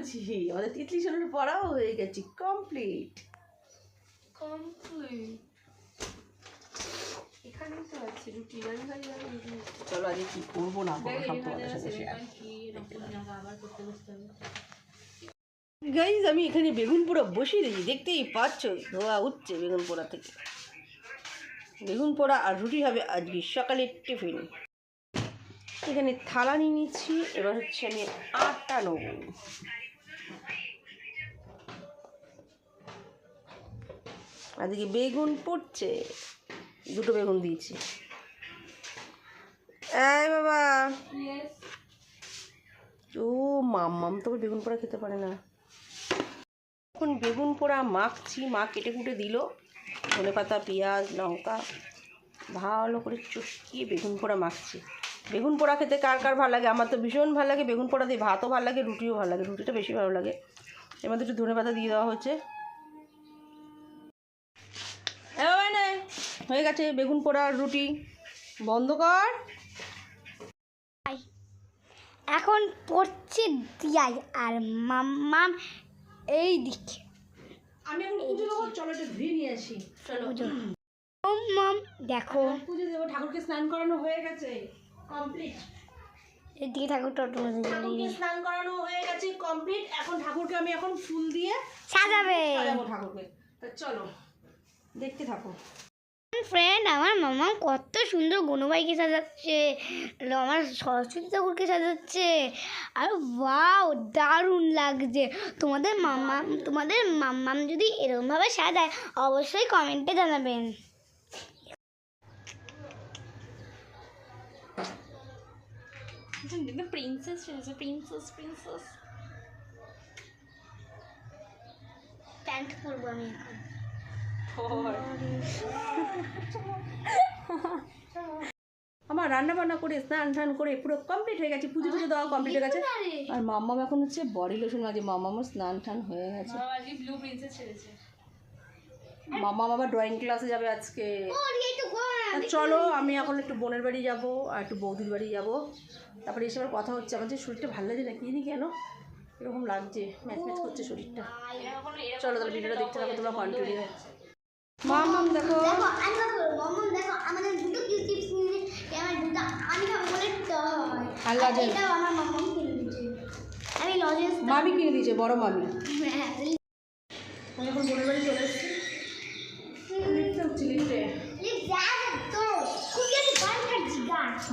পড়েছি আমাদের তিতলি সোনার পড়াও হয়ে গেছে। কমপ্লিট কমপ্লিট এখানেই তো আছে রুটি। রানি ভাই রুটি চলো আজকে কি করব না করব সব তোমাদের সাথে শেয়ার আবার করতে বসতে হবে। গাইজ আমি এখানে বেগুন পোড়া বসিয়ে দিয়েছি। দেখতেই পাচ্ছ ধোয়া উঠছে বেগুন পোড়া থেকে। বেগুন পোড়া আর রুটি হবে আজকে সকালের টিফিন। এখানে থালা নিয়ে নিচ্ছি। এবার হচ্ছে আমি আটটা নেব। আজকে বেগুন পড়ছে। দুটো বেগুন দিয়েছি। এই বাবা। ও মাম্মাম তো বেগুন পোড়া খেতে পারে না। এখন বেগুন পোড়া মাখছি মা কেটে কুটে দিল। ধনে পাতা পেঁয়াজ লঙ্কা ভালো করে চটকিয়ে বেগুন পোড়া মাখছি। বেগুন পোড়া খেতে কার কার ভালো লাগে? আমার তো ভীষণ ভালো লাগে বেগুন পোড়া দিয়ে ভাতও ভালো লাগে রুটিও ভালো লাগে রুটিটা বেশি ভালো লাগে। এর মধ্যে একটু ধনে পাতা দিয়ে দেওয়া হচ্ছে। হয়ে গেছে বেগুন পোড়া রুটি। বন্ধ কর। এখন পড়ছে দিয়াই আর মাম্মাম এই দিকে। আমি এখন পুজো দেবো চলো একটু ধুয়ে নিয়ে আসি। চলো। মাম দেখো। পুজো দেবো ঠাকুরকে স্নান করানো হয়ে গেছে। কমপ্লিট এদিকে ঠাকুরকে স্নান করানো হয়ে গেছে কমপ্লিট এখন ঠাকুরকে আমি এখন ফুল দিয়ে সাজাবে। সাজাবো ঠাকুরকে। তা চলো দেখতে থাকো। ফ্রেন্ড আমার মামা কত সুন্দর গুণবাইকে সাজাচ্ছে। আমার সরস্বতী ঠাকুরকে সাজাচ্ছে। আর ওয়াও দারুণ লাগছে। তোমাদের মাম্মা তোমাদের মাম্মাম যদি এরকমভাবে সাজায় অবশ্যই কমেন্টে জানাবেন। প্রিন্সেস সেজেছে প্রিন্সেস প্রিন্সেস প্যান্ট পরবো আমি এখন আমার রান্না বান্না করে স্নান টান করে পুরো কমপ্লিট হয়ে গেছে পুজো টুজো দেওয়া কমপ্লিট হয়ে গেছে। আর মাম্মাম এখন হচ্ছে বডি লোশন মাঝে মাম্মামও স্নান টান হয়ে গেছে। মাম্মাম আবার ড্রয়িং ক্লাসে যাবে আজকে। তা চলো আমি এখন একটু বোনের বাড়ি যাব আর একটু বৌদির বাড়ি যাব। তারপরে এসে আবার কথা হচ্ছে আমার যে শরীরটা ভালো লাগছে না কি জানি কেন? এরকম লাগছে ম্যাচ ম্যাচ করছে শরীরটা। চলো তাহলে ভিডিওটা দেখতে থাকো তোমরা কন্টিনিউ মাম মাম দেখো। আমার হয় আমার লজেন্স মামি কিনে দিয়েছে বড় মামি। হ্যাঁ আমি এখন বোনের বাড়ি চলে এসেছি।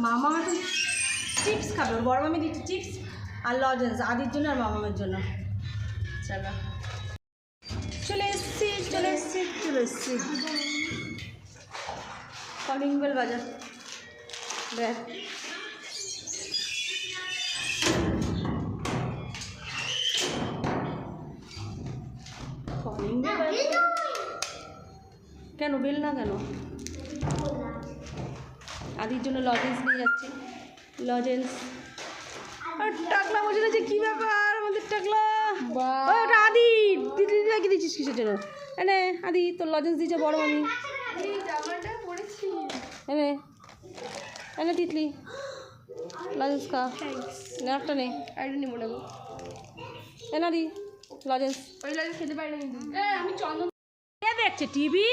মামা চিপস খাবে, ওর বড় মামি দিচ্ছে চিপস আর লজেন্স, আদির জন্য আর মামামের জন্য। চলো। চলে এসছি চলে এসছি চলে এসছি। কলিং বেল বাজার। দেখ। কেন, বেল না কেন? আদির জন্য লজেন্স নিয়ে যাচ্ছি। লজেন্স আর টাকলা বসে রয়েছে কী ব্যাপার? আমাদের টাকলা। ওটা আদি। দিদি রেখে দিচ্ছিস কিসের জন্য? এনে আদি তোর লজেন্স দিয়েছে বড় জামাটা এনে এনে তিতলি। লজেন্স খা। নে একটা নে। আইডি নিব। না এনে আদি লজেন্স ওই লাগে খেতে পারি না আমি চন্দন। দেখছে টিভি?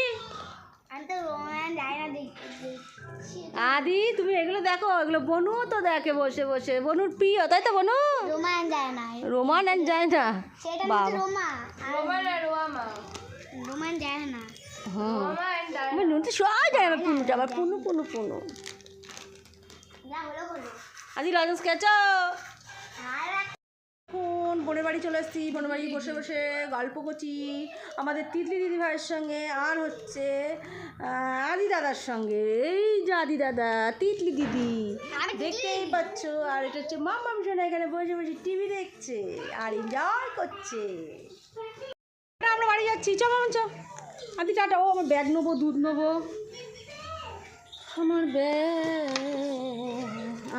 আদি তুমি এগুলো দেখো এগুলো বনু তো দেখে বসে বসে। বনুর প্রিয় তাই তো বনু? রোমান যায় না। রোমান যায় না। বাবা। রোমান আর রোয়ামা রোমান যায় না। হুম রোমা এন্ড আমার নুন তো সব যায় আমার পুনুটা আবার পুনু পুনু পুনু। আদি লজেন্স এখন বোনের বাড়ি চলে এসেছি বোনের বাড়ি বসে বসে গল্প করছি। আমাদের তিতলি দিদি ভাইয়ের সঙ্গে আর হচ্ছে আদি দাদার সঙ্গে। এই যে আদি দাদা তিতলি দিদি। দেখতেই পাচ্ছ আর এটা হচ্ছে মামা মিশন এখানে বসে বসে টিভি দেখছে আর এনজয় করছে। আমরা বাড়ি যাচ্ছি। চ মামা চ। আদি টাটা ও আমার ব্যাগ নেব দুধ নেব। আমার ব্যাগ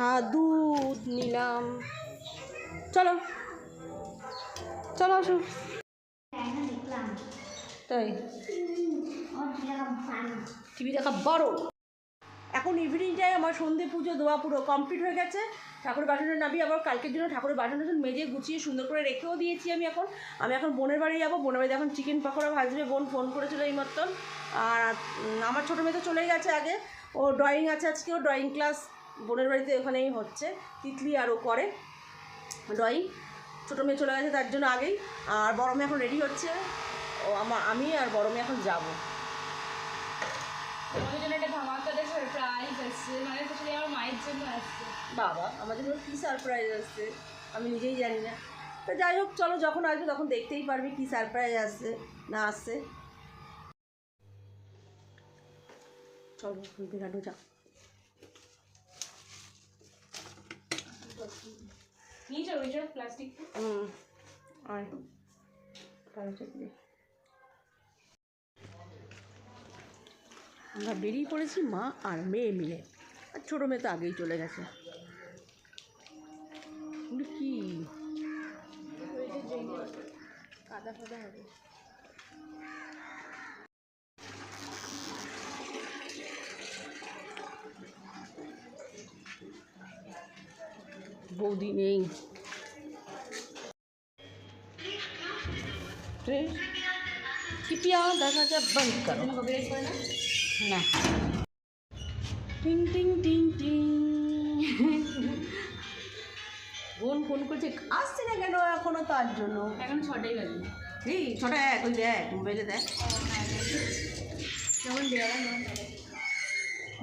আর দুধ নিলাম। চলো। আসো। তাই? টিভি দেখা বড়। এখন ইভিনিং টাইম আমার সন্ধে পুজো, দোয়া পুরো কমপ্লিট হয়ে গেছে। ঠাকুরের বাসনের নাবি আবার কালকের জন্য ঠাকুরের বাসন টাসন মেজে, গুছিয়ে, সুন্দর করে রেখেও দিয়েছি আমি এখন। আমি এখন বোনের বাড়ি যাব। বোনের বাড়িতে এখন চিকেন পকোড়া, ভাজবে, বোন ফোন করেছিল এই মতন আর আমার ছোটো মেয়ে তো চলেই গেছে আগে। ও ড্রয়িং আছে আজকে, ও ড্রয়িং ক্লাস বোনের বাড়িতে ওখানেই হচ্ছে। তিতলি আর ও করে ড্রয়িং ছোটো মেয়ে চলে গেছে তার জন্য আগেই। আর বড় মেয়ে এখন রেডি হচ্ছে। ও আমার আমি আর বড় মেয়ে এখন যাব। মানে আমার বাবা আমাদের জন্য কী সারপ্রাইজ আসছে? আমি নিজেই জানি না। তো যাই হোক চলো যখন আসবে তখন দেখতেই পারবি কী সারপ্রাইজ আসছে না আসছে। চলো বিরানো ওইটা প্লাস্টিক হুম আয় আমরা বেরিয়ে পড়েছি মা আর মেয়ে মিলে। আর ছোটো মেয়ে তো আগেই চলে গেছে। কি? কাদা ফাদা হবে বৌদি নেই कृपया दरवाजा बंद करो কপিরাইট করে না না টিং টিং টিং টিং বোন ফোন করছে আসছে না কেন এখনো তার জন্য এখন ছটাই বাজে এই ছটা এক ওই দেখ মোবাইলে দেখ যেমন দেওয়া যেমন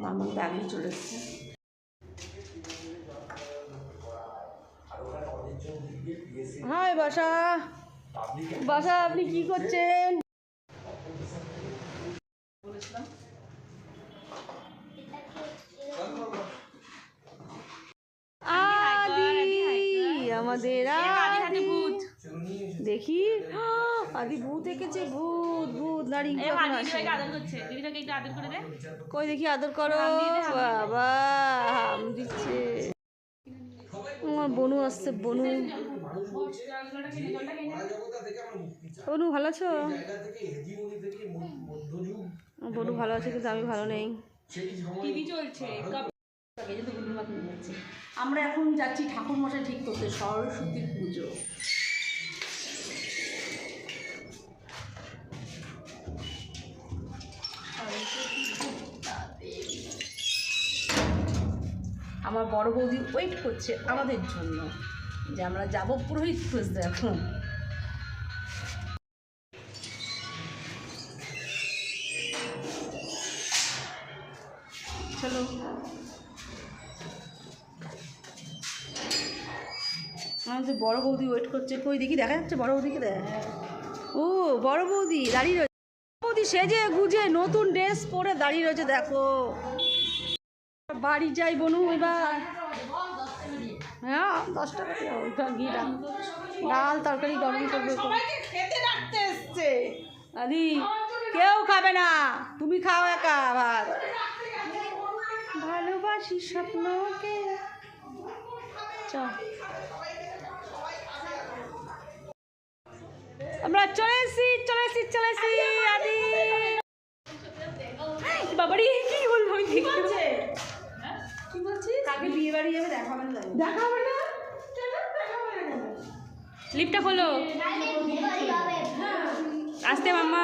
মামা তো আগেই চলে এসছে হাই বাসা। বাসা আপনি কি করছেন? আদি আমাদের আদি। দেখি। আদি ভূত এঁকেছে ভূত ভূত নারী আদর করছে। দিদিটাকে একটু আদর করে দে। কই দেখি আদর করো। বাবা হাম দিচ্ছে। আমার বনু আসছে, বনু। বনু, ভালো আছো? বনু ভালো আছে, কিন্তু আমি ভালো নেই। আমরা এখন যাচ্ছি ঠাকুর মশাই ঠিক করতে, সরস্বতী পুজো। আমার বড় বৌদি ওয়েট করছে আমাদের জন্য। যে আমরা যাব পুরোহিত খুঁজতে এখন। চলো। আমাদের বড় বৌদি ওয়েট করছে, কই দেখি, দেখা যাচ্ছে বড় বৌদিকে দেখ। ও, বড় বৌদি দাঁড়িয়ে রয়েছে। বৌদি সেজে গুজে নতুন ড্রেস পরে দাঁড়িয়ে রয়েছে, দেখো। বাড়ি যাই বনু এবার হ্যাঁ দশ টাকা দিয়ে ওইটা গিয়ে ডাল ডাল তরকারি গরম করবে খেতে এসছে। আদি কেউ খাবে না। তুমি খাও একা ভাত ভালোবাসি স্বপ্নকে। চ। আমরা চলে এসেছি চলে এসেছি চলে এসেছি আদি। বাবারি কি বলব আমি দেখতে কাকে বিয়ে বাড়ি যাবে দেখাবে না দেখাবে না? লিপটা খোলো। আসতে মাম্মা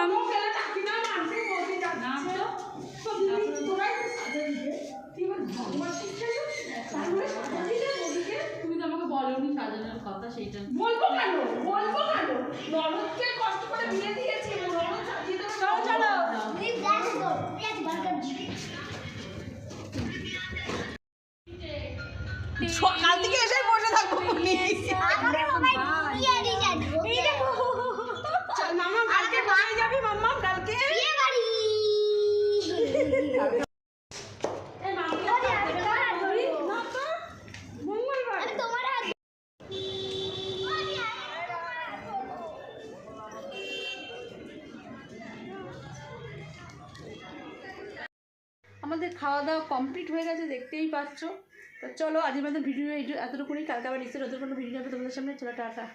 সকাল থেকে এসে বসে থাকব উনি। আমাদের খাওয়া দাওয়া কমপ্লিট হয়ে গেছে দেখতেই পাচ্ছ। তো চলো আজকের আমাদের ভিডিও এতটুকুনি। কালকে আবার নিশ্চয়ই নতুন কোনো ভিডিও হবে তোমাদের সামনে। চলো, টাটা।